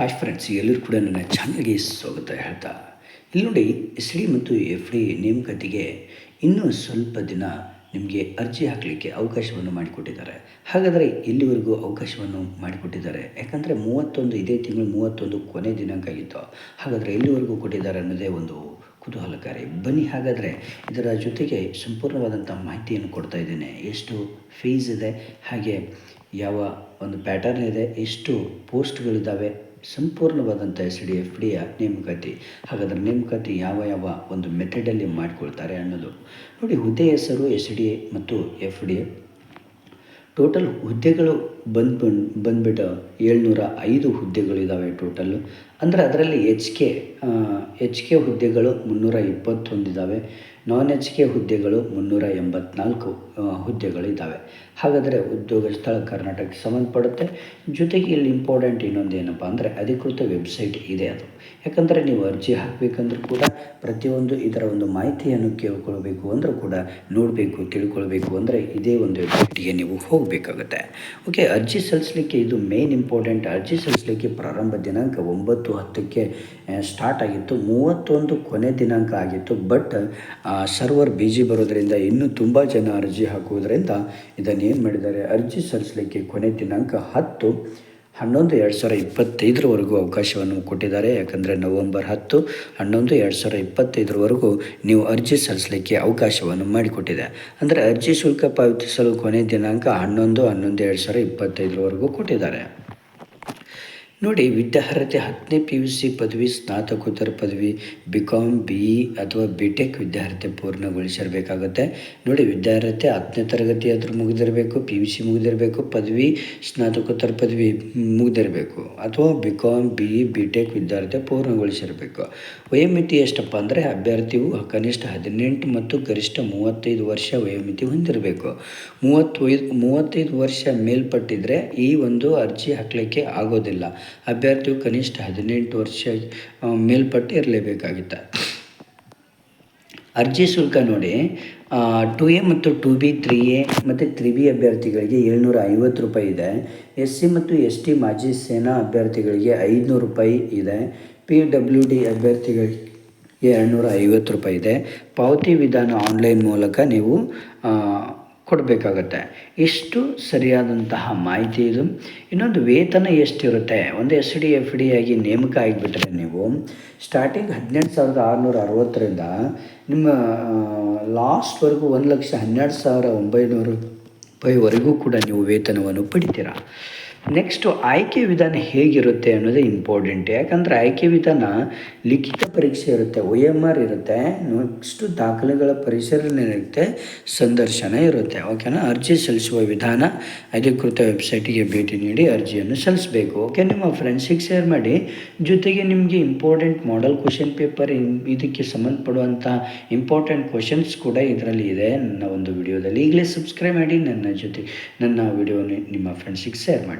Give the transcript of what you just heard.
Hi friends ಎಲ್ಲರೂ ಕೂಡ ನನ್ನ ಚಾನಲ್ಗೆ ಸ್ವಾಗತ ಹೇಳ್ತಾ. ಇಲ್ಲಿ ನೋಡಿ ಎಸ್ ಡಿ ಮತ್ತು ಎಫ್ ಡಿ ನೇಮಕಾತಿಗೆ ಇನ್ನೂ ಸ್ವಲ್ಪ ದಿನ ನಿಮಗೆ ಅರ್ಜಿ ಹಾಕಲಿಕ್ಕೆ ಅವಕಾಶವನ್ನು ಮಾಡಿಕೊಟ್ಟಿದ್ದಾರೆ. ಹಾಗಾದರೆ ಎಲ್ಲಿವರೆಗೂ ಅವಕಾಶವನ್ನು ಮಾಡಿಕೊಟ್ಟಿದ್ದಾರೆ? ಯಾಕಂದರೆ ಮೂವತ್ತೊಂದು, ಇದೇ ತಿಂಗಳು ಮೂವತ್ತೊಂದು ಕೊನೆ ದಿನಾಂಕ ಆಗಿತ್ತು. ಹಾಗಾದರೆ ಎಲ್ಲಿವರೆಗೂ ಕೊಟ್ಟಿದ್ದಾರೆ ಅನ್ನೋದೇ ಒಂದು ಕುತೂಹಲಕಾರಿ. ಬನ್ನಿ, ಹಾಗಾದರೆ ಇದರ ಜೊತೆಗೆ ಸಂಪೂರ್ಣವಾದಂಥ ಮಾಹಿತಿಯನ್ನು ಕೊಡ್ತಾ ಇದ್ದೇನೆ. ಎಷ್ಟು ಫೀಸ್ ಇದೆ, ಹಾಗೆ ಯಾವ ಒಂದು ಪ್ಯಾಟರ್ನ್ ಇದೆ, ಎಷ್ಟು ಪೋಸ್ಟ್ಗಳಿದ್ದಾವೆ ಸಂಪೂರ್ಣವಾದಂಥ ಎಸ್ ಡಿ ಎಫ್ ಡಿಯ ನೇಮಕಾತಿ. ಹಾಗಾದರೆ ನೇಮಕಾತಿ ಯಾವ ಯಾವ ಒಂದು ಮೆಥಡಲ್ಲಿ ಮಾಡಿಕೊಳ್ತಾರೆ ಅನ್ನೋದು. ನೋಡಿ, ಹುದ್ದೆ ಹೆಸರು ಎಸ್ ಡಿ ಮತ್ತು ಎಫ್ ಡಿ ಟೋಟಲ್ ಹುದ್ದೆಗಳು ಬಂದು ಬಂದ್ಬಿಟ್ಟು ಏಳ್ನೂರ ಐದು ಹುದ್ದೆಗಳಿದ್ದಾವೆ ಟೋಟಲ್ಲು ಅಂದರೆ ಅದರಲ್ಲಿ ಎಚ್ ಕೆ ಎಚ್ ಕೆ ಹುದ್ದೆಗಳು ಮುನ್ನೂರ ಇಪ್ಪತ್ತೊಂದಿದ್ದಾವೆ ನಾನ್ ಎಚ್ ಕೆ ಹುದ್ದೆಗಳು ಮುನ್ನೂರ ಎಂಬತ್ನಾಲ್ಕು ಹುದ್ದೆಗಳಿದ್ದಾವೆ ಹಾಗಾದರೆ ಉದ್ಯೋಗ ಸ್ಥಳ ಕರ್ನಾಟಕಕ್ಕೆ ಸಂಬಂಧಪಡುತ್ತೆ. ಜೊತೆಗೆ ಇಲ್ಲಿ ಇಂಪಾರ್ಟೆಂಟ್ ಇನ್ನೊಂದು ಏನಪ್ಪ ಅಂದರೆ ಅಧಿಕೃತ ವೆಬ್ಸೈಟ್ ಇದೆ ಅದು. ಯಾಕಂದರೆ ನೀವು ಅರ್ಜಿ ಹಾಕಬೇಕಂದ್ರೂ ಕೂಡ ಪ್ರತಿಯೊಂದು ಇದರ ಒಂದು ಮಾಹಿತಿಯನ್ನು ಕೇಳ್ಕೊಳ್ಬೇಕು ಅಂದರೂ ಕೂಡ ನೋಡಬೇಕು, ತಿಳ್ಕೊಳ್ಬೇಕು ಅಂದರೆ ಇದೇ ಒಂದು ವೆಬ್ಸೈಟಿಗೆ ನೀವು ಹೋಗಬೇಕಾಗುತ್ತೆ. ಓಕೆ ಅರ್ಜಿ ಸಲ್ಲಿಸಲಿಕ್ಕೆ ಇದು ಮೇನ್ ಇಂಪಾರ್ಟೆಂಟ್ ಅರ್ಜಿ ಸಲ್ಲಿಸಲಿಕ್ಕೆ ಪ್ರಾರಂಭ ದಿನಾಂಕ ಒಂಬತ್ತು ಹತ್ತಕ್ಕೆ ಸ್ಟಾರ್ಟ್ ಆಗಿತ್ತು. ಮೂವತ್ತೊಂದು ಕೊನೆ ದಿನಾಂಕ ಆಗಿತ್ತು. ಬಟ್ ಸರ್ವರ್ ಬಿಜಿ ಬರೋದರಿಂದ ಇನ್ನೂ ತುಂಬ ಜನ ಅರ್ಜಿ ಹಾಕುವುದರಿಂದ ಇದನ್ನು ಏನು ಮಾಡಿದ್ದಾರೆ? ಅರ್ಜಿ ಸಲ್ಲಿಸಲಿಕ್ಕೆ ಕೊನೆ ದಿನಾಂಕ ಹತ್ತು. ಹನ್ನೊಂದು ಎರಡು ಸಾವಿರ ಇಪ್ಪತ್ತೈದರವರೆಗೂ ಅವಕಾಶವನ್ನು ಕೊಟ್ಟಿದ್ದಾರೆ. ಯಾಕಂದರೆ ನವಂಬರ್ ಹತ್ತು ಹನ್ನೊಂದು ಎರಡು ಸಾವಿರ ಇಪ್ಪತ್ತೈದರವರೆಗೂ ನೀವು ಅರ್ಜಿ ಸಲ್ಲಿಸಲಿಕ್ಕೆ ಅವಕಾಶವನ್ನು ಮಾಡಿಕೊಟ್ಟಿದೆ. ಅಂದರೆ ಅರ್ಜಿ ಶುಲ್ಕ ಪಾವತಿಸಲು ಕೊನೆ ದಿನಾಂಕ ಹನ್ನೊಂದು ಹನ್ನೊಂದು ಎರಡು ಸಾವಿರ ಇಪ್ಪತ್ತೈದರವರೆಗೂ ಕೊಟ್ಟಿದ್ದಾರೆ. ನೋಡಿ, ವಿದ್ಯಾರ್ಹತೆ ಹತ್ತನೇ ಪಿ ಯು ಸಿ ಪದವಿ, ಸ್ನಾತಕೋತ್ತರ ಪದವಿ ಬಿ ಕಾಮ್ ಬಿ ಇ ಅಥವಾ ಬಿ ಟೆಕ್ ವಿದ್ಯಾರ್ಹತೆ ಪೂರ್ಣಗೊಳಿಸಿರಬೇಕಾಗುತ್ತೆ. ನೋಡಿ, ವಿದ್ಯಾರ್ಹತೆ ಹತ್ತನೇ ತರಗತಿ ಆದರೂ ಮುಗಿದಿರಬೇಕು ಪಿ ಯು ಸಿ ಮುಗಿದಿರಬೇಕು, ಪದವಿ, ಸ್ನಾತಕೋತ್ತರ ಪದವಿ ಮುಗಿದಿರಬೇಕು, ಅಥವಾ B com B E B tech ವಿದ್ಯಾರ್ಥಿ ಪೂರ್ಣಗೊಳಿಸಿರಬೇಕು. ವಯೋಮಿತಿ ಎಷ್ಟಪ್ಪ ಅಂದರೆ, ಅಭ್ಯರ್ಥಿಯು ಕನಿಷ್ಠ ಹದಿನೆಂಟು ಮತ್ತು ಗರಿಷ್ಠ ಮೂವತ್ತೈದು ವರ್ಷ ವಯೋಮಿತಿ ಹೊಂದಿರಬೇಕು. ಮೂವತ್ತೈದು ಮೂವತ್ತೈದು ವರ್ಷ ಮೇಲ್ಪಟ್ಟಿದ್ರೆ ಈ ಒಂದು ಅರ್ಜಿ ಹಾಕಲಿಕ್ಕೆ ಆಗೋದಿಲ್ಲ. ಅಭ್ಯರ್ಥಿಯು ಕನಿಷ್ಠ ಹದಿನೆಂಟು ವರ್ಷ ಮೇಲ್ಪಟ್ಟು ಇರಲೇಬೇಕಾಗಿತ್ತು. ಅರ್ಜಿ ಶುಲ್ಕ ನೋಡಿ ಟು ಎ ಮತ್ತು ಟು ಬಿ ತ್ರೀ ಎ ಮತ್ತು ತ್ರೀ ಬಿ ಅಭ್ಯರ್ಥಿಗಳಿಗೆ ಏಳ್ನೂರ ಐವತ್ತು ರೂಪಾಯಿ ಇದೆ. ಎಸ್ ಸಿ ಮತ್ತು ಎಸ್ ಟಿ ಮಾಜಿ ಸೇನಾ ಅಭ್ಯರ್ಥಿಗಳಿಗೆ ಐದುನೂರು ರೂಪಾಯಿ ಇದೆ. ಪಿ ಡಬ್ಲ್ಯೂ ಡಿ ಅಭ್ಯರ್ಥಿಗಳಿಗೆ ಎರಡುನೂರ ಐವತ್ತು ರೂಪಾಯಿ ಇದೆ. ಪಾವತಿ ವಿಧಾನ ಆನ್ಲೈನ್ ಮೂಲಕ ನೀವು ಕೊಡಬೇಕಾಗತ್ತೆ. ಇಷ್ಟು ಸರಿಯಾದಂತಹ ಮಾಹಿತಿ ಇದು? ಇನ್ನೊಂದು ವೇತನ ಎಷ್ಟಿರುತ್ತೆ? ಒಂದು ಎಸ್ ಡಿ ಎಫ್ ಡಿ ಆಗಿ ನೇಮಕ ಆಗಿಬಿಟ್ರೆ ನೀವು ಸ್ಟಾರ್ಟಿಂಗ್ ಹದಿನೆಂಟು ಸಾವಿರದ ಆರುನೂರ ಅರವತ್ತರಿಂದ ನಿಮ್ಮ ಲಾಸ್ಟ್ವರೆಗೂ ಒಂದು ಲಕ್ಷ ಹನ್ನೆರಡು ಸಾವಿರ ಒಂಬೈನೂರು ರೂಪಾಯಿವರೆಗೂ ಕೂಡ ನೀವು ವೇತನವನ್ನು ಪಡಿತೀರ? ನೆಕ್ಸ್ಟು ಆಯ್ಕೆ ವಿಧಾನ ಹೇಗಿರುತ್ತೆ ಅನ್ನೋದೇ ಇಂಪಾರ್ಟೆಂಟ್ ಯಾಕಂದರೆ ಆಯ್ಕೆ ವಿಧಾನ ಲಿಖಿತ ಪರೀಕ್ಷೆ ಇರುತ್ತೆ, ಒ ಎಂ ಆರ್ ಇರುತ್ತೆ ನೆಕ್ಸ್ಟು ದಾಖಲೆಗಳ ಪರಿಶೀಲನೆ ಇರುತ್ತೆ, ಸಂದರ್ಶನ ಇರುತ್ತೆ. ಓಕೆನಾ ಅರ್ಜಿ ಸಲ್ಲಿಸುವ ವಿಧಾನ ಅಧಿಕೃತ ವೆಬ್ಸೈಟಿಗೆ ಭೇಟಿ ನೀಡಿ ಅರ್ಜಿಯನ್ನು ಸಲ್ಲಿಸಬೇಕು. ಓಕೆ ನಿಮ್ಮ ಫ್ರೆಂಡ್ಸಿಗೆ ಶೇರ್ ಮಾಡಿ. ಜೊತೆಗೆ ನಿಮಗೆ ಇಂಪಾರ್ಟೆಂಟ್ ಮಾಡಲ್ ಕ್ವಶನ್ ಪೇಪರ್ ಇದಕ್ಕೆ ಸಂಬಂಧಪಡುವಂಥ ಇಂಪಾರ್ಟೆಂಟ್ ಕ್ವಶನ್ಸ್ ಕೂಡ ಇದರಲ್ಲಿ ಇದೆ. ನನ್ನ ಒಂದು ವಿಡಿಯೋದಲ್ಲಿ ಈಗಲೇ ಸಬ್ಸ್ಕ್ರೈಬ್ ಮಾಡಿ, ನನ್ನ ಜೊತೆ ನನ್ನ ವಿಡಿಯೋನೇ ನಿಮ್ಮ ಫ್ರೆಂಡ್ಸಿಗೆ ಶೇರ್ ಮಾಡಿ.